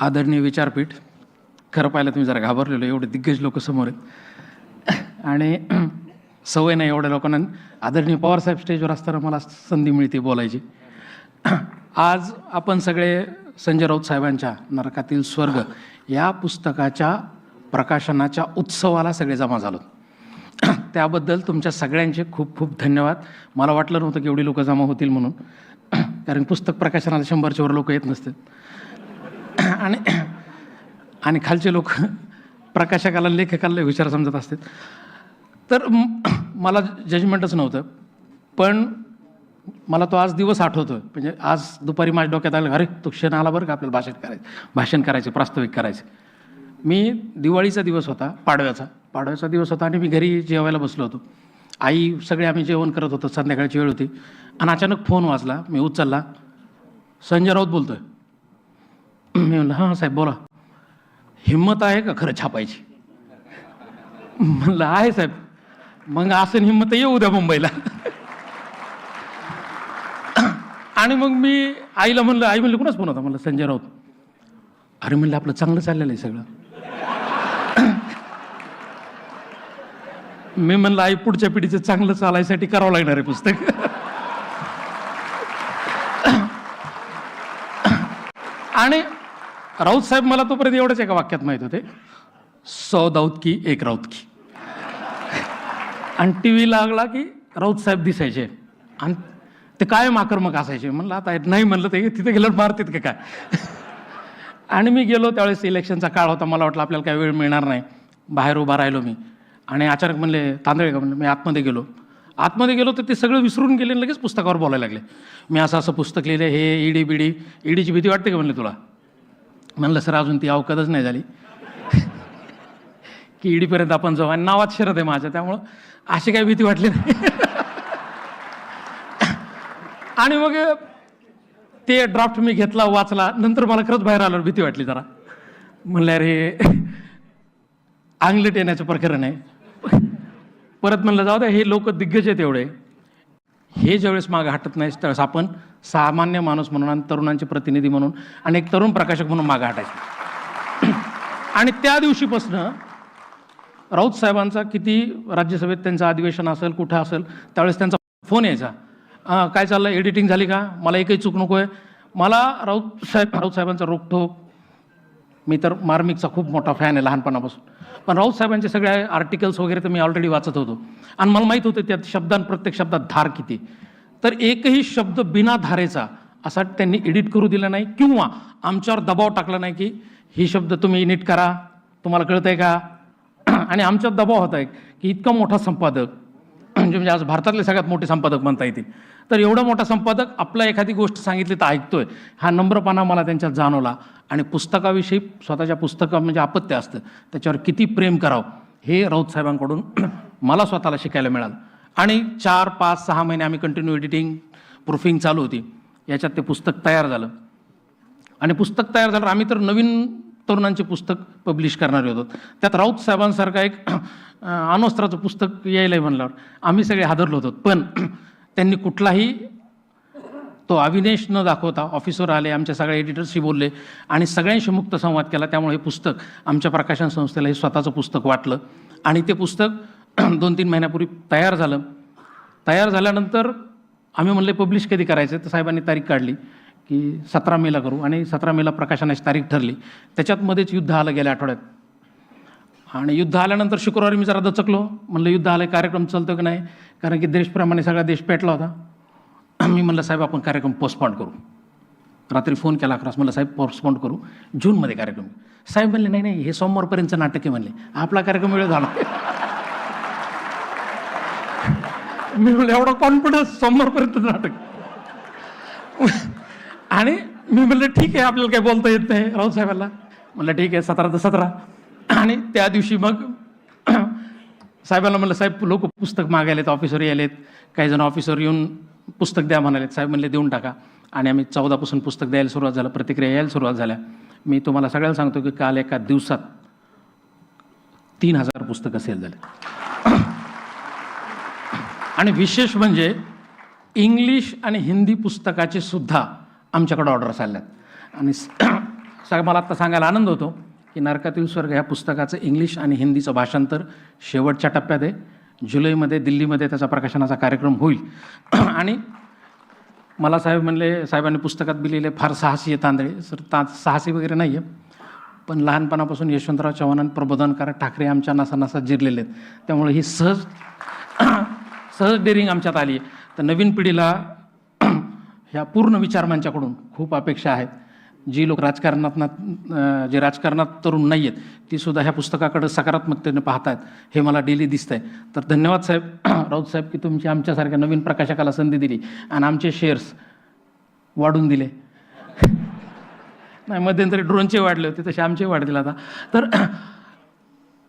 आदरणीय विचारपीठ खरं पाहिलं तुम्ही जरा घाबरलेलो एवढे दिग्गज लोक समोर आहेत. आणि सवय नाही एवढ्या लोकांना. आदरणीय पवारसाहेब स्टेजवर असताना मला संधी मिळते बोलायची. आज आपण सगळे संजय राऊत साहेबांच्या नरकातील स्वर्ग या पुस्तकाच्या प्रकाशनाच्या उत्सवाला सगळे जमा झालो. त्याबद्दल तुमच्या सगळ्यांचे खूप खूप धन्यवाद. मला वाटलं नव्हतं की एवढी लोकं जमा होतील म्हणून. कारण पुस्तक प्रकाशनाला शंभरच्यावर लोक येत नसतात आणि आणि खालचे लोक प्रकाशकाला लेखकाला विचार समजत असतात. तर मला जजमेंटच नव्हतं. पण मला तो आज दिवस आठवतोय. म्हणजे आज दुपारी माझ्या डोक्यात आलं अरे तो क्षण आला बरं का आपल्याला भाषण करायचं. भाषण करायचे प्रास्ताविक करायचे. मी दिवाळीचा दिवस होता पाडव्याचा. पाडव्याचा दिवस होता आणि मी घरी जेवायला बसलो होतो. आई सगळे आम्ही जेवण करत होतो संध्याकाळची वेळ होती. आणि अचानक फोन वाजला मी उचलला. संजय राऊत बोलतोय. मी म्हणलं हां साहेब बोला. हिंमत आहे का खरं छापायची? म्हणलं आहे साहेब. मग असं हिंमत येऊ द्या मुंबईला. आणि मग मी आईला म्हणलं आई म्हणलं कुणाच फोन होता? म्हणलं संजय राऊत. अरे म्हणलं आपलं चांगलं चाललेलं आहे सगळं. मी म्हणलं आई पुढच्या पिढीचं चांगलं चालायसाठी करावं लागणार आहे पुस्तक. आणि राऊत साहेब मला तोपर्यंत एवढंच एका वाक्यात माहीत होते. सौ दाऊत की एक राऊत की. आणि टी व्ही लागला की राऊत साहेब दिसायचे. आणि ते कायम आक्रमक असायचे. म्हणलं आता नाही म्हणलं ते तिथे गेल्यावर मारतात का काय? आणि मी गेलो त्यावेळेस इलेक्शनचा काळ होता. मला वाटलं आपल्याला काय वेळ मिळणार नाही. बाहेर उभा राहिलो मी. आणि अचानक म्हणले तांदळे का म्हणलं मी आतमध्ये गेलो. आतमध्ये गेलो तर ते सगळं विसरून गेले आणि लगेच पुस्तकावर बोलायला लागले. मी असं असं पुस्तक लिहिलं हे ईडी बिडी ईडीची भीती वाटते का म्हणले तुला? म्हणलं सर अजून ती अवकदच नाही झाली. की ईडीपर्यंत आपण जाऊ. आणि नावात शरद आहे माझ्या त्यामुळं अशी काही भीती वाटली नाही. आणि मग ते ड्राफ्ट मी घेतला वाचला. नंतर मला खरंच बाहेर आल्यावर भीती वाटली जरा. म्हणलं अरे आंगलेट येण्याचं प्रकरण आहे. परत म्हणलं जाऊ द्या हे लोक दिग्गज आहेत एवढे. हे ज्यावेळेस मागं हटत नाही त्यावेळेस आपण सामान्य माणूस म्हणून आणि तरुणांचे प्रतिनिधी म्हणून आणि एक तरुण प्रकाशक म्हणून मागं हटायचं. आणि त्या दिवशीपासनं राऊत साहेबांचा किती राज्यसभेत त्यांचं अधिवेशन असेल कुठं असेल त्यावेळेस त्यांचा फोन यायचा. काय चाललं एडिटिंग झाली का? मला एकही चूक नको आहे मला राऊत साहेब राऊत साहेबांचा रोखठोक मी तर मार्मिकचा खूप मोठा फॅन आहे लहानपणापासून. पण राऊत साहेबांचे सगळे आर्टिकल्स वगैरे तर मी ऑलरेडी वाचत होतो. आणि मला माहीत होतं त्यात शब्दां प्रत्येक शब्दात धार किती. तर एकही शब्द बिना धारेचा असा त्यांनी एडिट करू दिला नाही किंवा आमच्यावर दबाव टाकला नाही की ही शब्द तुम्ही नीट करा. तुम्हाला कळत आहे का? आणि आमच्यात दबाव होता की इतका मोठा संपादक म्हणजे म्हणजे आज भारतातले सगळ्यात मोठे संपादक म्हणता येतील. तर एवढा मोठा संपादक आपला एखादी गोष्ट सांगितली तर ऐकतोय. हा नम्रपणा मला त्यांच्यात जाणवला. आणि पुस्तकाविषयी स्वतःच्या पुस्तका म्हणजे अपत्य असतं. त्याच्यावर किती प्रेम करावं हे राऊत साहेबांकडून मला स्वतःला शिकायला मिळालं. आणि चार पाच सहा महिने आम्ही कंटिन्यू एडिटिंग प्रूफिंग चालू होती. याच्यात ते पुस्तक तयार झालं. आणि पुस्तक तयार झालं आम्ही तर नवीन तरुणांचे पुस्तक पब्लिश करणारे होतो. त्यात राऊत साहेबांसारखा एक अं, पुस्तक यायला म्हणल्यावर आम्ही सगळे हादरलो होतो. पण त्यांनी कुठलाही तो अविनेश न दाखवता ऑफिसवर आले आमच्या सगळ्या एडिटर्सशी बोलले आणि सगळ्यांशी मुक्त संवाद केला. त्यामुळे हे पुस्तक आमच्या प्रकाशन संस्थेला हे स्वतःचं पुस्तक वाटलं. आणि ते पुस्तक दोन तीन महिन्यापूर्वी तयार झालं. तयार झाल्यानंतर आम्ही म्हणले पब्लिश कधी करायचं? तर साहेबांनी तारीख काढली की सतरा मेला करू. आणि सतरा मेला प्रकाशनाची तारीख ठरली. त्याच्यात मध्येच युद्ध आलं गेल्या आठवड्यात. आणि युद्ध आल्यानंतर शुक्रवारी मी जरा दचकलो. म्हणलं युद्ध आलं कार्यक्रम चालतो की नाही? कारण की देशप्रमाणे सगळा देश पेटला होता. मी म्हणलं साहेब आपण कार्यक्रम पोस्टपॉन्ड करू. रात्री फोन केला अकरास. म्हणलं साहेब पोस्टपॉन्ड करू. जूनमध्ये कार्यक्रम. साहेब म्हणले नाही नाही हे सोमवारपर्यंतचं नाटक आहे म्हणले. आपला कार्यक्रम वेळ झाला. मी म्हणलं एवढा कॉन्फिडन्स सोमवारपर्यंत नाटक. आणि मी म्हणलं ठीक आहे आपल्याला काही बोलता येत नाही राऊत साहेबाला. म्हणलं ठीक आहे सतरा तर सतरा. आणि त्या दिवशी मग साहेबांना म्हणलं साहेब लोक पुस्तक मागायलेत ऑफिसवर यायलेत. काही जण ऑफिसवर येऊन पुस्तक द्या म्हणालेत. साहेब म्हणले देऊन टाका. आणि आम्ही चौदापासून पुस्तक द्यायला सुरुवात झालं प्रतिक्रिया यायला सुरुवात झाल्या. मी तुम्हाला सगळ्याला सांगतो की काल एका दिवसात तीन हजार पुस्तकं सेल झाले आणि विशेष म्हणजे इंग्लिश आणि हिंदी पुस्तकाचे सुद्धा आमच्याकडे ऑर्डर्स आल्यात आणि स- मला आत्ता सांगायला आनंद होतो की नरकातील स्वर्ग ह्या पुस्तकाचं इंग्लिश आणि हिंदीचं भाषांतर शेवटच्या टप्प्यात आहे. जुलैमध्ये दिल्लीमध्ये त्याचा प्रकाशनाचा कार्यक्रम होईल. आणि मला साहेब म्हणले साहेबांनी पुस्तकात दिलेले फार साहसी आहे तांदळे. सर ता साहसी वगैरे नाही आहे पण लहानपणापासून यशवंतराव चव्हाण आणि प्रबोधनकार ठाकरे आमच्या नसा नसा जिरलेले आहेत. त्यामुळे ही सहज सहज डेअरिंग आमच्यात आली. आहे तर नवीन पिढीला ह्या पूर्ण विचारमांच्याकडून खूप अपेक्षा आहेत. जी लोक राजकारणात जे राजकारणात तरुण नाही आहेत ती सुद्धा ह्या पुस्तकाकडे सकारात्मकतेने पाहत आहेत हे मला डेली दिसतंय. तर धन्यवाद साहेब राऊत साहेब की तुमची आमच्यासारख्या नवीन प्रकाशकाला संधी दिली आणि आमचे शेअर्स वाढून दिले. नाही मध्यंतरी ड्रोनचे वाढले होते तसे आमचे वाढतील आता. तर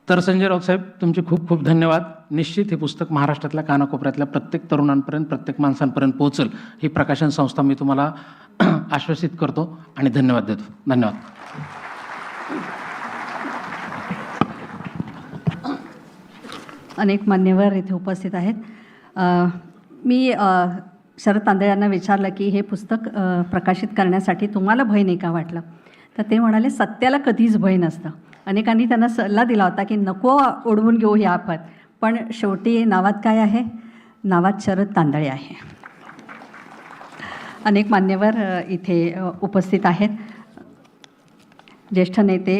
तर संजय राऊत साहेब तुमचे खूप खूप धन्यवाद. निश्चित हे पुस्तक महाराष्ट्रातल्या कानाकोपऱ्यातल्या प्रत्येक तरुणांपर्यंत प्रत्येक माणसांपर्यंत पोहोचल ही प्रकाशन संस्था मी तुम्हाला आश्वासित करतो आणि धन्यवाद देतो. धन्यवाद. अनेक मान्यवर इथे उपस्थित आहेत. मी शरद तांदळे यांना विचारलं की हे पुस्तक प्रकाशित करण्यासाठी तुम्हाला भय नाही का वाटलं? तर ते म्हणाले सत्याला कधीच भय नसतं. अनेकांनी त्यांना सल्ला दिला होता की नको ओढवून घेऊ ही आफत पण शेवटी नावात काय आहे? नावात शरद तांदळे आहे. अनेक मान्यवर इथे उपस्थित आहेत. ज्येष्ठ नेते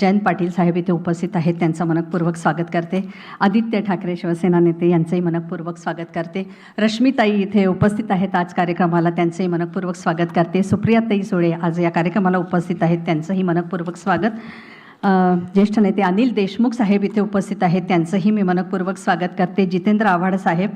जयंत पाटील साहेब इथे उपस्थित आहेत त्यांचं मनपूर्वक स्वागत करते. आदित्य ठाकरे शिवसेना नेते यांचंही मनपूर्वक स्वागत करते. रश्मिताई इथे उपस्थित आहेत आज कार्यक्रमाला त्यांचंही मनपूर्वक स्वागत करते. सुप्रियाताई सुळे आज या कार्यक्रमाला उपस्थित आहेत त्यांचंही मनपूर्वक स्वागत. ज्येष्ठ नेते अनिल देशमुख साहेब इथे उपस्थित आहेत. त्यांचंही मी मनपूर्वक स्वागत करते. जितेंद्र आव्हाड साहेब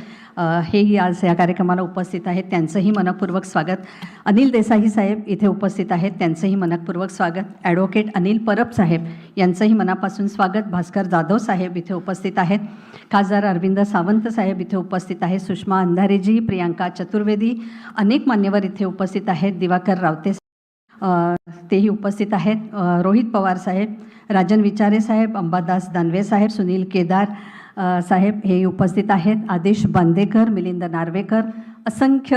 हेही आज या कार्यक्रमाला उपस्थित आहेत. त्यांचंही मनपूर्वक स्वागत. अनिल देसाई साहेब इथे उपस्थित आहेत. त्यांचंही मनपूर्वक स्वागत. ॲडव्होकेट अनिल परब साहेब यांचंही मनापासून स्वागत. भास्कर जाधव साहेब इथे उपस्थित आहेत. खासदार अरविंद सावंत साहेब इथे उपस्थित आहेत. सुषमा अंधारेजी प्रियांका चतुर्वेदी अनेक मान्यवर इथे उपस्थित आहेत. दिवाकर रावते तेही उपस्थित आहेत. रोहित पवार साहेब राजन विचारे साहेब अंबादास दानवे साहेब सुनील केदार साहेब हे उपस्थित आहेत. आदेश बांदेकर मिलिंद नार्वेकर असंख्य